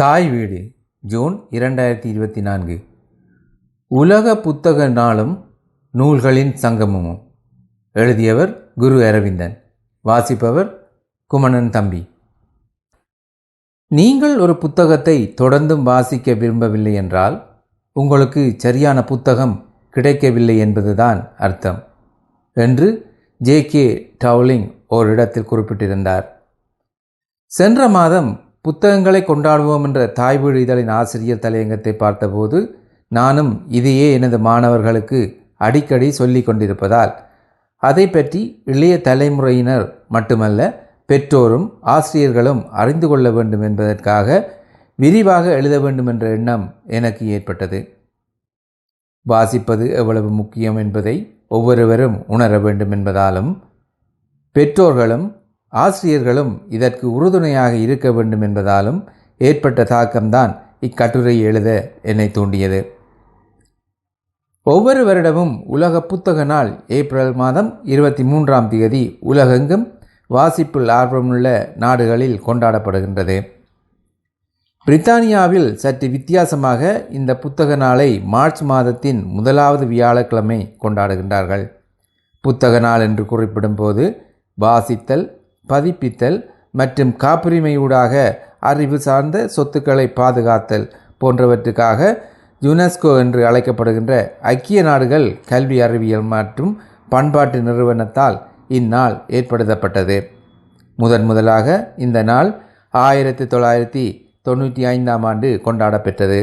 தாய் வீடு ஜூன் இரண்டாயிரத்தி இருபத்தி நான்கு. உலக புத்தக நாளும் நூல்களின் சங்கமமும். எழுதியவர் குரு அரவிந்தன். வாசிப்பவர் குமணன் தம்பி. நீங்கள் ஒரு புத்தகத்தை தொடர்ந்தும் வாசிக்க விரும்பவில்லை என்றால் உங்களுக்கு சரியான புத்தகம் கிடைக்கவில்லை என்பதுதான் அர்த்தம் என்று ஜே கே டவுலிங் ஓரிடத்தில் குறிப்பிட்டிருந்தார். சென்ற மாதம் புத்தகங்களை கொண்டாடுவோம் என்ற தாய்வீடு இதழின் ஆசிரியர் தலையங்கத்தை பார்த்தபோது நானும் இதையே எனது மாணவர்களுக்கு அடிக்கடி சொல்லி கொண்டிருப்பதால் அதை பற்றி இளைய தலைமுறையினர் மட்டுமல்ல பெற்றோரும் ஆசிரியர்களும் அறிந்து கொள்ள வேண்டும் என்பதற்காக விரிவாக எழுத வேண்டும் என்ற எண்ணம் எனக்கு ஏற்பட்டது. வாசிப்பது எவ்வளவு முக்கியம் என்பதை ஒவ்வொருவரும் உணர வேண்டும் என்பதாலும் பெற்றோர்களும் ஆசிரியர்களும் இதற்கு உறுதுணையாக இருக்க வேண்டும் என்பதாலும் ஏற்பட்ட தாக்கம்தான் இக்கட்டுரை எழுத என்னை தூண்டியது. ஒவ்வொரு வருடமும் உலக புத்தக நாள் ஏப்ரல் மாதம் இருபத்தி மூன்றாம் தேதி உலகெங்கும் வாசிப்பில் ஆர்வமுள்ள நாடுகளில் கொண்டாடப்படுகின்றது. பிரித்தானியாவில் சற்று வித்தியாசமாக இந்த புத்தக நாளை மார்ச் மாதத்தின் முதலாவது வியாழக்கிழமை கொண்டாடுகின்றார்கள். புத்தக நாள் என்று குறிப்பிடும்போது வாசித்தல் பதிப்பித்தல் மற்றும் காப்புரிமையூடாக அறிவு சார்ந்த சொத்துக்களை பாதுகாத்தல் போன்றவற்றுக்காக யுனெஸ்கோ என்று அழைக்கப்படுகின்ற ஐக்கிய நாடுகள் கல்வி அறிவியல் மற்றும் பண்பாட்டு நிறுவனத்தால் இந்நாள் ஏற்படுத்தப்பட்டது. முதன் முதலாக இந்த நாள் ஆயிரத்தி தொள்ளாயிரத்தி தொண்ணூற்றி ஐந்தாம் ஆண்டு கொண்டாடப்பெற்றது.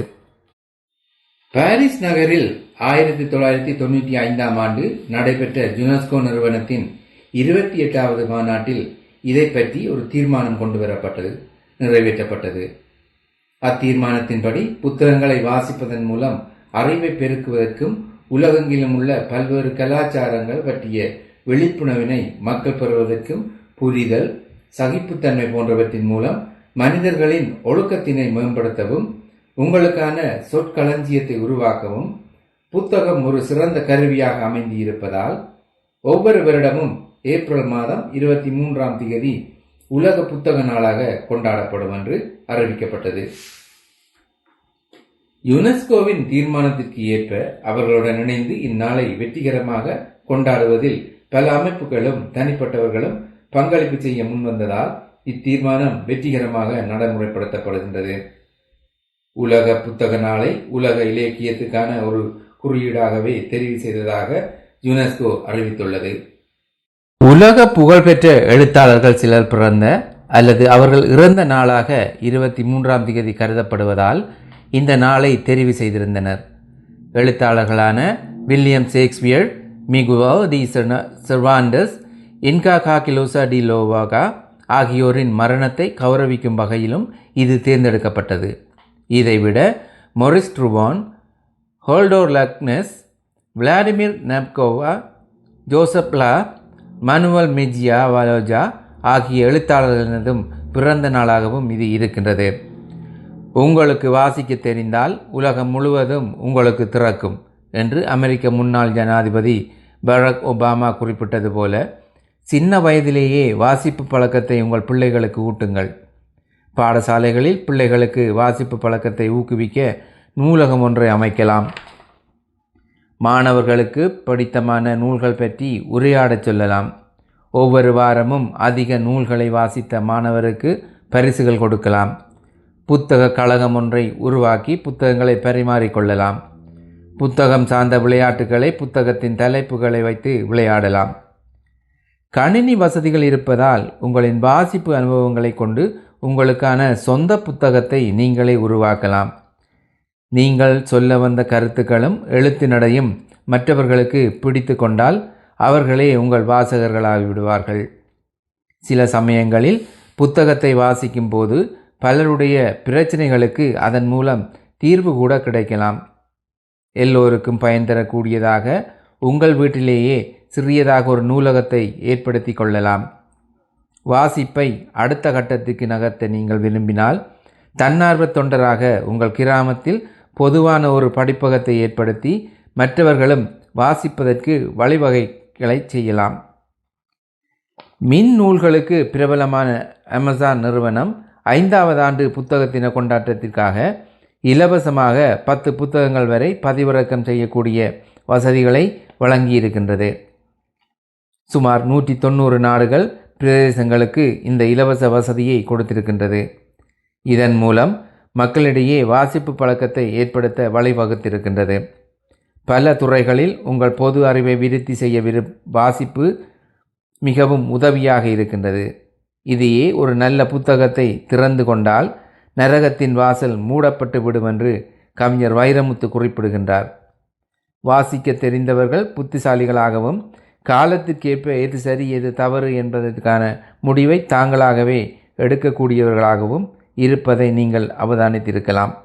பாரிஸ் நகரில் ஆயிரத்தி தொள்ளாயிரத்தி தொண்ணூற்றி ஐந்தாம் ஆண்டு நடைபெற்ற யுனெஸ்கோ நிறுவனத்தின் இருபத்தி எட்டாவது மாநாட்டில் இதை பற்றி ஒரு தீர்மானம் கொண்டு வரப்பட்டது நிறைவேற்றப்பட்டது. அத்தீர்மானத்தின்படி புத்தகங்களை வாசிப்பதன் மூலம் அறிவை பெருக்குவதற்கும் உலகெங்கிலும் உள்ள பல்வேறு கலாச்சாரங்கள் பற்றிய விழிப்புணர்வினை மக்கள் பெறுவதற்கும் புரிதல் சகிப்புத்தன்மை போன்றவற்றின் மூலம் மனிதர்களின் ஒழுக்கத்தினை மேம்படுத்தவும் உங்களுக்கான சொற்களஞ்சியத்தை உருவாக்கவும் புத்தகம் ஒரு சிறந்த கருவியாக அமைந்து இருப்பதால் ஒவ்வொரு வருடமும் ஏப்ரல் மாதம் இருபத்தி மூன்றாம் தேதி உலக புத்தக நாளாக கொண்டாடப்படும் என்று அறிவிக்கப்பட்டது. யுனெஸ்கோவின் தீர்மானத்திற்கு ஏற்ப அவர்களுடன் இணைந்து இந்நாளை வெற்றிகரமாக கொண்டாடுவதில் பல அமைப்புகளும் தனிப்பட்டவர்களும் பங்களிப்பு செய்ய முன்வந்ததால் இத்தீர்மானம் வெற்றிகரமாக நடைமுறைப்படுத்தப்படுகின்றது. உலக புத்தக நாளை உலக இலக்கியத்துக்கான ஒரு குறியீடாகவே தெரிவு செய்ததாக யுனெஸ்கோ அறிவித்துள்ளது. உலக புகழ்பெற்ற எழுத்தாளர்கள் சிலர் பிறந்த அல்லது அவர்கள் இறந்த நாளாக இருபத்தி மூன்றாம் தேதி கருதப்படுவதால் இந்த நாளை தெரிவு செய்திருந்தனர். எழுத்தாளர்களான William Shakespeare Miguel de Cervantes Inca Garcilaso de la Vega ஆகியோரின் மரணத்தை கௌரவிக்கும் வகையிலும் இது தேர்ந்தெடுக்கப்பட்டது. இதைவிட Maurice Druon Halldor Laxness Vladimir Nabokov Josep Pla Manuel Mejia Vallejo ஆகிய எழுத்தாளர்களினதும் பிறந்த நாளாகவும் இது இருக்கின்றது. உங்களுக்கு வாசிக்க தெரிந்தால் உலகம் முழுவதும் உங்களுக்கு திறக்கும் என்று அமெரிக்க முன்னாள் ஜனாதிபதி பராக் ஒபாமா குறிப்பிட்டது போல சின்ன வயதிலேயே வாசிப்பு பழக்கத்தை உங்கள் பிள்ளைகளுக்கு ஊட்டுங்கள். பாடசாலைகளில் பிள்ளைகளுக்கு வாசிப்பு பழக்கத்தை ஊக்குவிக்க நூலகம் ஒன்றை அமைக்கலாம். மாணவர்களுக்கு படித்தமான நூல்கள் பற்றி உரையாடச் சொல்லலாம். ஒவ்வொரு வாரமும் அதிக நூல்களை வாசித்த மாணவருக்கு பரிசுகள் கொடுக்கலாம். புத்தக கழகம் ஒன்றை உருவாக்கி புத்தகங்களை பரிமாறிக்கொள்ளலாம் புத்தகம் சார்ந்த விளையாட்டுகளை புத்தகத்தின் தலைப்புகளை வைத்து விளையாடலாம். கணினி வசதிகள் இருப்பதால் உங்களின் வாசிப்பு அனுபவங்களை கொண்டு உங்களுக்கான சொந்த புத்தகத்தை நீங்களே உருவாக்கலாம். நீங்கள் சொல்ல வந்த கருத்துக்களும் எழுத்து நடையும் மற்றவர்களுக்கு பிடித்து கொண்டால் அவர்களே உங்கள் வாசகர்களாகி விடுவார்கள். சில சமயங்களில் புத்தகத்தை வாசிக்கும் போது பலருடைய பிரச்சனைகளுக்கு அதன் மூலம் தீர்வு கூட கிடைக்கலாம். எல்லோருக்கும் பயன் தரக்கூடியதாக உங்கள் வீட்டிலேயே சிறியதாக ஒரு நூலகத்தை ஏற்படுத்தி கொள்ளலாம். வாசிப்பை அடுத்த கட்டத்துக்கு நகர்த்த நீங்கள் விரும்பினால் தன்னார்வ தொண்டராக உங்கள் கிராமத்தில் பொதுவான ஒரு படிப்பகத்தை ஏற்படுத்தி மற்றவர்களும் வாசிப்பதற்கு வழிவகைகளை செய்யலாம். மின் நூல்களுக்கு பிரபலமான அமேசான் நிறுவனம் ஐந்தாவது ஆண்டு புத்தக தின கொண்டாட்டத்திற்காக இலவசமாக பத்து புத்தகங்கள் வரை பதிவிறக்கம் செய்யக்கூடிய வசதிகளை வழங்கியிருக்கின்றது. சுமார் நூற்றி தொண்ணூறு நாடுகள் பிரதேசங்களுக்கு இந்த இலவச வசதியை கொடுத்திருக்கின்றது. இதன் மூலம் மக்களிடையே வாசிப்பு பழக்கத்தை ஏற்படுத்த வழிவகுத்திருக்கின்றது. பல துறைகளில் உங்கள் பொது அறிவை விருத்தி செய்ய விரு வாசிப்பு மிகவும் உதவியாக இருக்கின்றது. இதையே ஒரு நல்ல புத்தகத்தை திறந்து கொண்டால் நரகத்தின் வாசல் மூடப்பட்டு விடும் என்று கவிஞர் வைரமுத்து குறிப்பிடுகின்றார். வாசிக்க தெரிந்தவர்கள் புத்திசாலிகளாகவும் காலத்திற்கேற்ப எது சரி எது தவறு என்பதற்கான முடிவை தாங்களாகவே எடுக்கக்கூடியவர்களாகவும் இருப்பதை நீங்கள் அவதானித்திருக்கலாம்.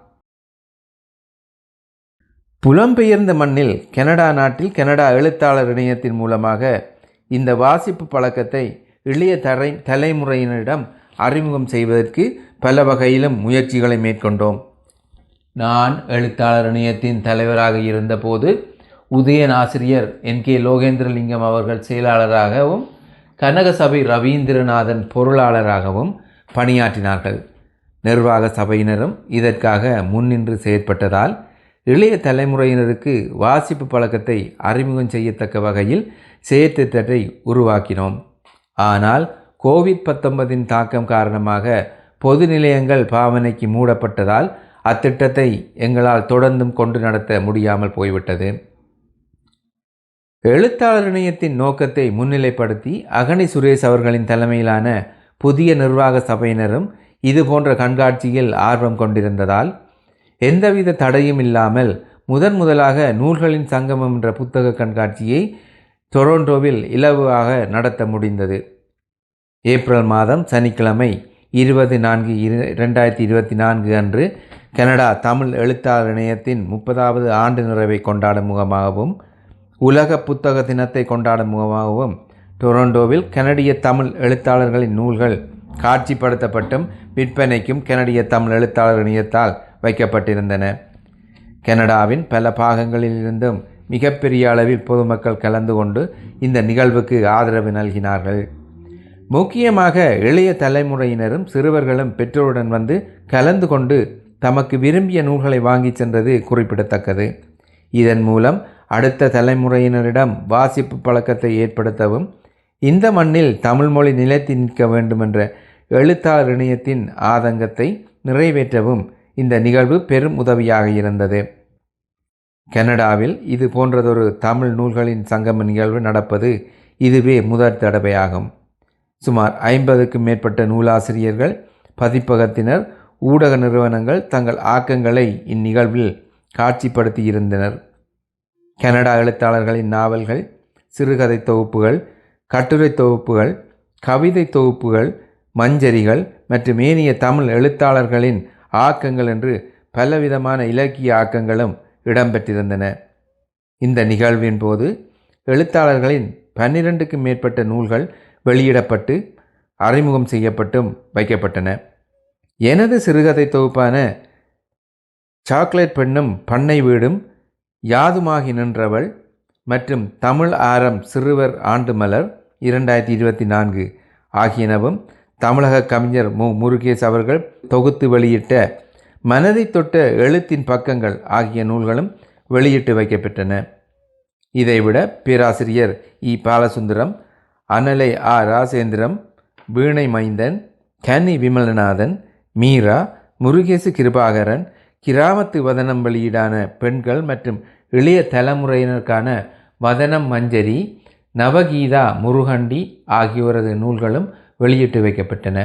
புலம்பெயர்ந்த மண்ணில் கனடா நாட்டில் கனடா எழுத்தாளர் இணையத்தின் மூலமாக இந்த வாசிப்பு பழக்கத்தை இளைய தரை தலைமுறையினரிடம் அறிமுகம் செய்வதற்கு பல வகையிலும் முயற்சிகளை மேற்கொண்டோம். நான் எழுத்தாளர் இணையத்தின் தலைவராக இருந்தபோது உதயன் ஆசிரியர் என். கே. லோகேந்திரலிங்கம் அவர்கள் செயலாளராகவும் கனகசபை ரவீந்திரநாதன் பொருளாளராகவும் பணியாற்றினார்கள். நிர்வாக சபையினரும் இதற்காக முன்னின்று செயற்பட்டதால் இளைய தலைமுறையினருக்கு வாசிப்பு பழக்கத்தை அறிமுகம் செய்யத்தக்க வகையில் செயற்திட்டத்தை உருவாக்கினோம். ஆனால் கோவிட் பத்தொன்பதின் தாக்கம் காரணமாக பொது நிலையங்கள் பாவனைக்கு மூடப்பட்டதால் அத்திட்டத்தை எங்களால் தொடர்ந்தும் கொண்டு நடத்த முடியாமல் போய்விட்டது. எழுத்தாளர் இணையத்தின் நோக்கத்தை முன்னிலைப்படுத்தி அகனி சுரேஷ் அவர்களின் தலைமையிலான புதிய நிர்வாக சபையினரும் இது போன்ற கண்காட்சியில் ஆர்வம் கொண்டிருந்ததால் எந்தவித தடையும் இல்லாமல் முதன் முதலாக நூல்களின் சங்கமம் என்ற புத்தக கண்காட்சியை டொரண்டோவில் இலவாக நடத்த முடிந்தது. ஏப்ரல் மாதம் சனிக்கிழமை இருபது நான்கு இரு ரெண்டாயிரத்தி இருபத்தி நான்கு அன்று கனடா தமிழ் எழுத்தாளர் இணையத்தின் முப்பதாவது ஆண்டு நிறைவை கொண்டாடும் முகமாகவும் உலக புத்தக தினத்தை கொண்டாடும் முகமாகவும் டொரண்டோவில் கனடிய தமிழ் எழுத்தாளர்களின் நூல்கள் காட்சிப்படுத்தப்பட்டும் விற்பனைக்கும் கனடிய தமிழ் எழுத்தாளர் இணையத்தால் வைக்கப்பட்டிருந்தன. கனடாவின் பல பாகங்களிலிருந்தும் மிகப்பெரிய அளவில் பொதுமக்கள் கலந்து கொண்டு இந்த நிகழ்வுக்கு ஆதரவு நல்கினார்கள். முக்கியமாக இளைய தலைமுறையினரும் சிறுவர்களும் பெற்றோருடன் வந்து கலந்து கொண்டு தமக்கு விரும்பிய நூல்களை வாங்கிச் சென்றது குறிப்பிடத்தக்கது. இதன் மூலம் அடுத்த தலைமுறையினரிடம் வாசிப்பு பழக்கத்தை ஏற்படுத்தவும் இந்த மண்ணில் தமிழ்மொழி நிலைத்து நிற்க வேண்டுமென்ற எழுத்தாளர் இணையத்தின் ஆதங்கத்தை நிறைவேற்றவும் இந்த நிகழ்வு பெரும் உதவியாக இருந்தது. கனடாவில் இது போன்றதொரு தமிழ் நூல்களின் சங்கம நிகழ்வு நடப்பது இதுவே முதற் தடவையாகும். சுமார் ஐம்பதுக்கும் மேற்பட்ட நூலாசிரியர்கள் பதிப்பகத்தினர் ஊடக நிறுவனங்கள் தங்கள் ஆக்கங்களை இந்நிகழ்வில் காட்சிப்படுத்தி இருந்தனர். கனடா எழுத்தாளர்களின் நாவல்கள் சிறுகதை தொகுப்புகள் கட்டுரை தொகுப்புகள் கவிதை தொகுப்புகள் மஞ்சரிகள் மற்றும் ஏனைய தமிழ் எழுத்தாளர்களின் ஆக்கங்கள் என்று பலவிதமான இலக்கிய ஆக்கங்களும் இடம்பெற்றிருந்தன. இந்த நிகழ்வின் போது எழுத்தாளர்களின் பன்னிரண்டுக்கும் மேற்பட்ட நூல்கள் வெளியிடப்பட்டு அறிமுகம் செய்யப்பட்டும் வைக்கப்பட்டன. எனது சிறுகதை தொகுப்பான சாக்லேட் பெண்ணும் பண்ணை வீடும் யாதுமாகி நின்றவள் மற்றும் தமிழ் ஆரம் சிறுவர் ஆண்டு மலர் இரண்டாயிரத்தி இருபத்தி நான்கு ஆகியனவும் தமிழக கவிஞர் மு. முருகேஷ் அவர்கள் தொகுத்து வெளியிட்ட மனதை தொட்ட எழுத்தின் பக்கங்கள் ஆகிய நூல்களும் வெளியிட்டு வைக்கப்பட்டன இதைவிட பேராசிரியர் இ. பாலசுந்தரம் அனலை ஆ. ராசேந்திரம் வீணை மைந்தன் கன்னி விமலநாதன் மீரா முருகேசு கிருபாகரன் கிராமத்து வதனம் வெளியீடான பெண்கள் மற்றும் இளைய தலைமுறையினருக்கான வதனம் மஞ்சரி நவகீதா முருகண்டி ஆகியோரது நூல்களும் வெளியிட்டு வைக்கப்பட்டன.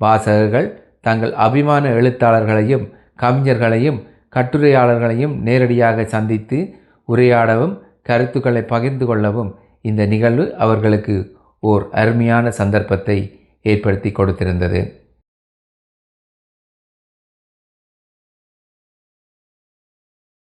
வாசகர்கள் தங்கள் அபிமான எழுத்தாளர்களையும் கவிஞர்களையும் கட்டுரையாளர்களையும் நேரடியாக சந்தித்து உரையாடவும் கருத்துக்களை பகிர்ந்து கொள்ளவும் இந்த நிகழ்வு அவர்களுக்கு ஓர் அருமையான சந்தர்ப்பத்தை ஏற்படுத்தி கொடுத்திருந்தது.